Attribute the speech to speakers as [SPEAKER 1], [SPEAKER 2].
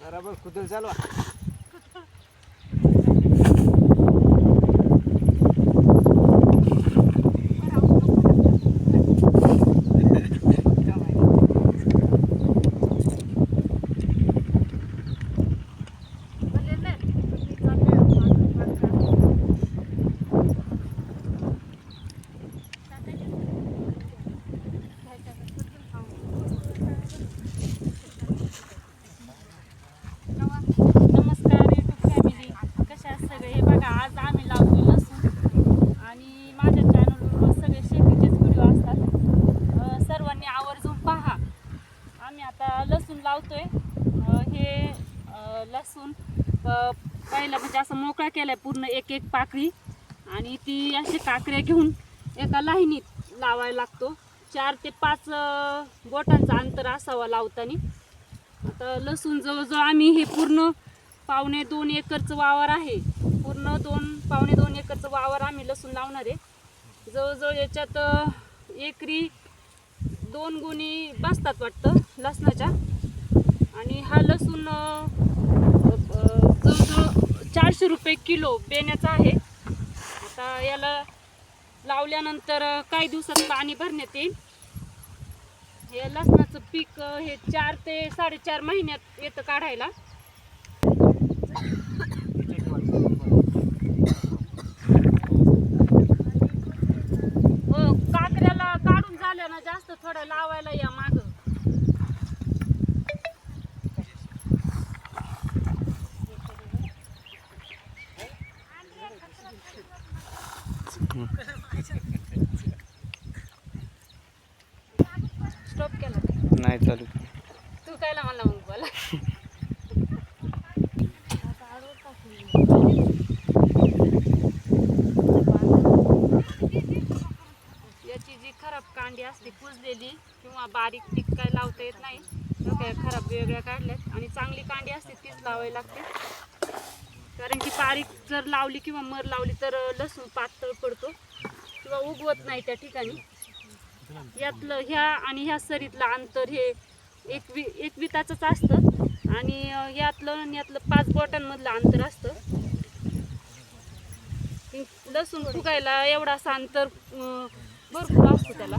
[SPEAKER 1] बरोबर कुदल चालवा.
[SPEAKER 2] आता लसूण लावतोय. हे लसूण पहिला पहिलं म्हणजे असं मोकळा केलाय पूर्ण एक एक पाकळी. आणि ती अशी काकऱ्या घेऊन एका लाहिनीत लावायला लागतो. चार ते पाच बोटांचा अंतर असावा लावताना. आता लसूण जवळजवळ आम्ही हे पूर्ण पावणे दोन एकरचं वावर आहे. पूर्ण दोन पावणे दोन एकरचं वावर आम्ही लसूण लावणार आहे. जवळजवळ याच्यात एकरी दोन गुणी बसतात वाटतं लसणाच्या. आणि हा लसूण जवळजवळ चारशे रुपये किलो बेण्याचा आहे. आता याला लावल्यानंतर काही दिवसात पाणी भरण्यात येईल. हे लसणाचं पीक हे चार ते साडेचार महिन्यात येतं काढायला. लावायला या माग. स्टॉप केला.
[SPEAKER 1] नाही चालू
[SPEAKER 2] तू कायला मला मग बोला खराब कांडी असते कुजलेली किंवा बारीक पीक काय लावता येत नाही तर काय खराब वेगळ्या काढल्यात. आणि चांगली कांडी असते तीच लावावी लागते. कारण की बारीक जर लावली किंवा मर लावली तर लसूण पातळ पडतो किंवा उगवत नाही त्या ठिकाणी. यातलं ह्या आणि ह्या सरीतलं अंतर हे एक वि एक विताचंच असतं. आणि यातलं आणि यातलं पाच बोटांमधलं अंतर असतं. लसूण फुगायला एवढा असं अंतर भरपूर असतो त्याला.